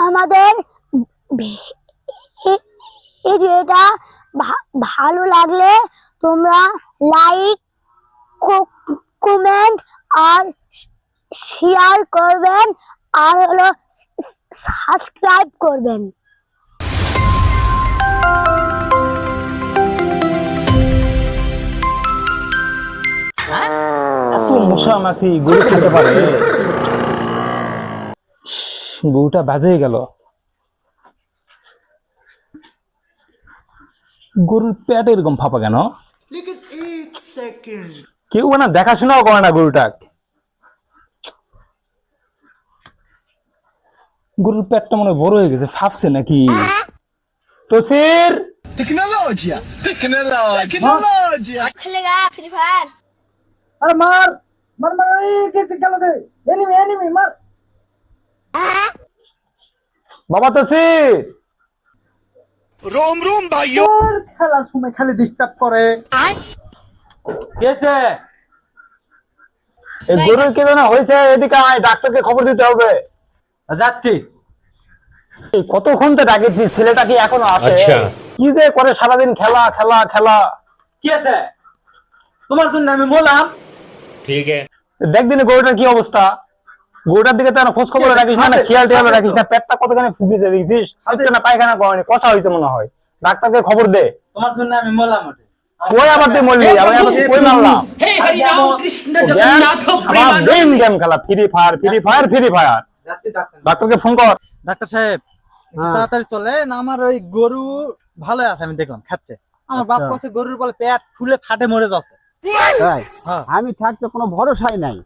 আমাদের ভিডিওটা ভালো লাগলে তোমরা লাইক কমেন্ট আর শেয়ার করবেন। আর হলো সাবস্ক্রাইব করবেন। মশা মাছি গরু খেতে পারে। গরুটা বাজে গেল। গরুর পেট এরকম ফাঁপা কেন? কেউ না দেখাশোনাও করে না গরুটাকে। গরুর পেটটা মনে বড় হয়ে গেছে ফাঁপছে নাকি? তসির খেলেগা ফ্রি ফায়ার আরে মার মার মার এই কে কে গেল কে? এনিমি এনিমি মার। বাবা তসির তোর খেলার সময় খালি ডিস্টার্ব করে। গেছে এই গরুর কে না হয়েছে? এদিকে আয় ডাক্তারকে খবর দিতে হবে। যাচ্ছি। কতক্ষণ তো ডাকেছি ছেলেটা কি এখনও আসে? আচ্ছা। কি যে করে সারাদিন খেলা খেলা খেলা। কি আছে? তোমার জন্য আমি বললাম। ঠিক আছে। দেখদিন গরুটার কি অবস্থা। গরুটার দিকে তো খোঁজ খবর রাখিস না খেয়াল টেয়াল রাখিস না পেটটা কতখানি ফুপিছে দেখছিস না পায়খানা করেনি কথা হয়েছে মনে হয়। ডাক্তারকে খবর দে। তোমার জন্য আমি বললাম কই আবার তুই মরলি? আমি আবার কই মারলাম? হে হরি রাম কৃষ্ণ জগন্নাথ প্রেমানন্দ। গেম খেলা free fire free fire free fire ডাক্তারকে ফোন কর। ডাক্তার সাহেব হ্যাঁ। তাড়াতাড়ি চলেন আমার ওই গরু ভালো আছে আমি দেখলাম খাচ্ছে। আমার বাপ আচ্ছা। কাছে গরুর বলে পেট ফুলে ফাটে মরে যাচ্ছে। হ্যাঁ। আমি থাকতে কোনো ভরসাই নাই।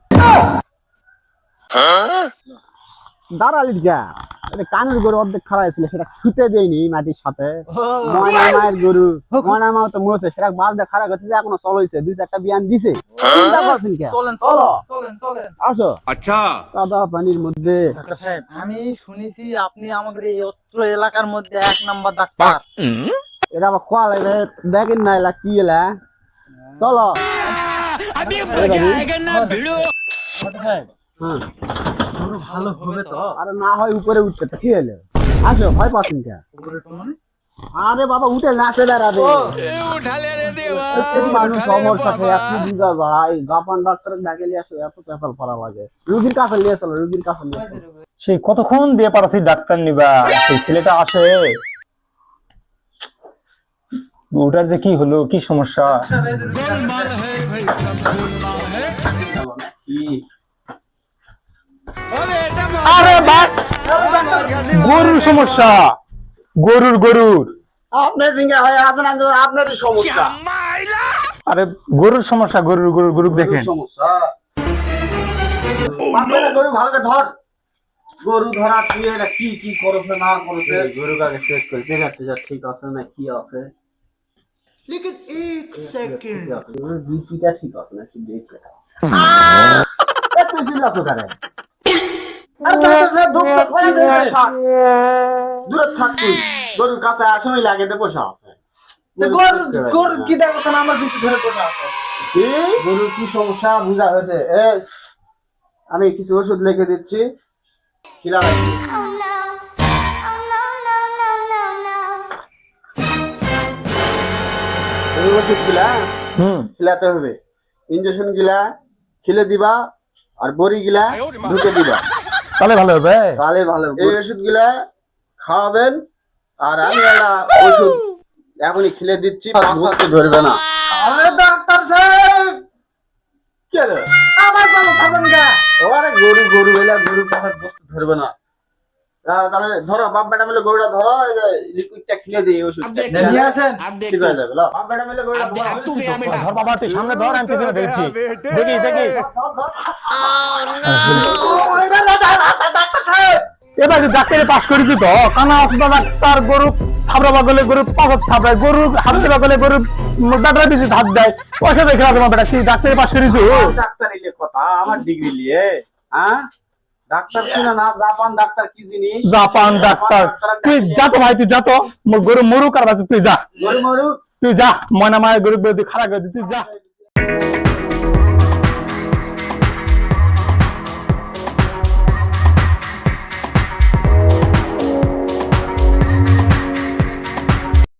দাঁড়ালি যা এটা কানের গরু অর্ধেক খারাপ ছিল সেটা খুঁতে দেয়নি মাটির সাথে ময়না মায়ের গরু ময়না মা তো মরেছে সেটা বাদ দিয়ে খারাপ হচ্ছে এখনও চলছে দুই চারটা বিয়ান দিছে চিন্তা করছেন কে চলেন চলো। চলেন চলেন আসো আচ্ছা কাদা পানির মধ্যে আমি শুনেছি আপনি আমাদের এই অত্র এলাকার মধ্যে এক নাম্বার ডাক্তার এটা আবার খোয়া লাগবে দেখেন না এলা কি এলা চলো ডাক্তার সাহেব হ্যাঁ গরু ভালো হবে তো আরে না হয় উপরে উঠতে তো কি হলো আসো ভয় পাচ্ছেন কে আরে বাবা উঠে নাচে দাঁড়াবে মানুষ সমস্যা খেয়ে আপনি বুঝা ভাই জাপান ডাক্তার ডাকে নিয়ে আসো এত পড়া লাগে রুগীর কাছে নিয়ে চলো রুগীর কাছে নিয়ে চলো সেই কতক্ষণ দিয়ে পারছি ডাক্তার নিবা সেই ছেলেটা আসে ওটার যে কি হলো কি সমস্যা কি আরে বাট গরুর সমস্যা গরুর গরুর আপনি জিঙ্গা হয়ে আছেন আমি তো আপনারই সমস্যা আরে গরুর সমস্যা গরুর গরুর গরু দেখেন সমস্যা আপনারা গরু ভালো করে ধর গরু ধরা তুই এটা কি কি করেছে না করেছে গরু কাকে চেক করে দেখা টেকা ঠিক আছে না কি আছে लेकिन एक सेकंड গরুর বিচিটা ঠিক আছে না কি দেখে এ তুই চিল্লাছো কারে দূরে থাক তুই গরুর কাছে আসলেই লাগে দে বসে আছে গরু গরু কি দেখছেন আমার পিছু ধরে বসে আছে গরুর কি সমস্যা বুঝা হয়েছে আমি কিছু ওষুধ লিখে দিচ্ছি। ওষুধগুলা খিলাতে হবে ইঞ্জেকশন গিলা খিলে দিবা আর বড়ি গিলা ঢুকে দিবা তাহলে ভালো হবে। তাহলে ভালো এই ওষুধগুলা খাওয়াবেন আর আমি একটা ওষুধ এখনই খিলে দিচ্ছি বুঝতে ধরবে না। আরে ডাক্তার সাহেব? আমার কোনো খাবেন গা ওরে গরু গরু এলা গরুর পাশে বসতে ধরবে না। তাহলে ধরো বাপ বেটা মিলে গরুটা ধরো লিকুইডটা খিলে দিই ওষুধ নিয়ে আসেন। ঠিক হয়ে যাবে বাপ বেটা মিলে গরুটা ধর। বাবা তুই সামনে ধর আমি পিছনে দেখছি। দেখি দেখি। এবার ডাক্তারে পাস করেছি তো কানা অসুবিধা ডাক্তার গরু থাবড়া বাগলে গরু পাঁচত থাবড়ায় গরু হাত দিবা গলে গরু ডাক্তার বেশি হাত দেয়। পয়সা দেখে তোমার বেটা কি ডাক্তারে পাস করেছি ডাক্তার কথা আমার ডিগ্রি নিয়ে হ্যাঁ? ডাক্তার শুনে না জাপান ডাক্তার কি জিনিস? Japan doctor. তুই যা তো ভাই তুই যা তো। গরু মরু কার তুই যা। মরু তুই যা। ময়না মায়ের গরু খারাপ তুই যা।